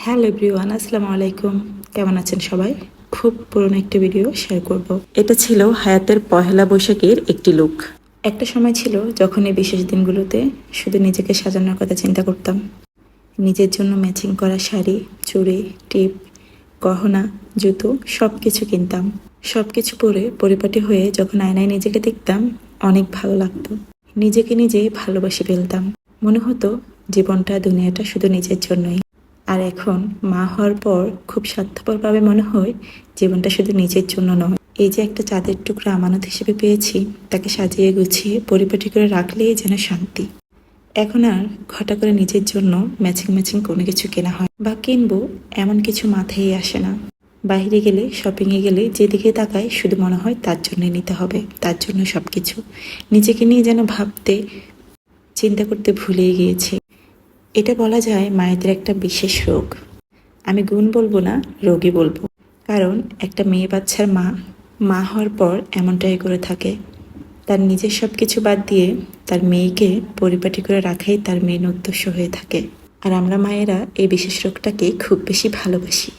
Hello everyone, আসসালামু আলাইকুম। কেমন আছেন সবাই? খুব পুরনো একটি ভিডিও শেয়ার করব। এটা ছিল হায়াতের পহেলা বৈশাখের একটি লুক। একটা সময় ছিল যখন এই বিশেষ দিনগুলোতে শুধু নিজেকে সাজানোর কথা চিন্তা করতাম। নিজের জন্য ম্যাচিং করা শাড়ি, চুড়ি, টিপ, গহনা, জুতো সব কিছু কিনতাম। সব কিছু পরে পরিপাটি হয়ে যখন আয়নায় নিজেকে দেখতাম, অনেক ভালো লাগতো। নিজেকে নিজে ভালোবাসি ফেলতাম। মনে হতো জীবনটা দুনিয়াটা শুধু নিজের জন্যই। আর এখন মা হওয়ার পর খুব স্বার্থপরভাবে মনে হয় জীবনটা শুধু নিজের জন্য নয়। এই যে একটা চাঁদের টুকরা আমানত হিসেবে পেয়েছি, তাকে সাজিয়ে গুছিয়ে পরিপাটি করে রাখলেই যেন শান্তি। এখন আর ঘটা করে নিজের জন্য ম্যাচিং ম্যাচিং কোনো কিছু কেনা হয় বা কিনবো এমন কিছু মাথায় আসে না। বাইরে গেলে, শপিংয়ে গেলে যেদিকে তাকায়, শুধু মনে হয় তার জন্য নিতে হবে, তার জন্য সব কিছু নিজেকে নিয়ে যেন ভাবতে, চিন্তা করতে ভুলেই গিয়েছি। এটা বলা যায় মায়েদের একটা বিশেষ রোগ। আমি গুণ বলব না রোগী বলব। কারণ একটা মেয়ে বাচ্চার মা মা হওয়ার পর এমনটাই করে থাকে। তার নিজের সব কিছু বাদ দিয়ে তার মেয়েকে পরিপাটি করে রাখাই তার মেন উদ্দেশ্য হয়ে থাকে। আর আমরা মায়েরা এই বিশেষ রোগটাকে খুব বেশি ভালোবাসি।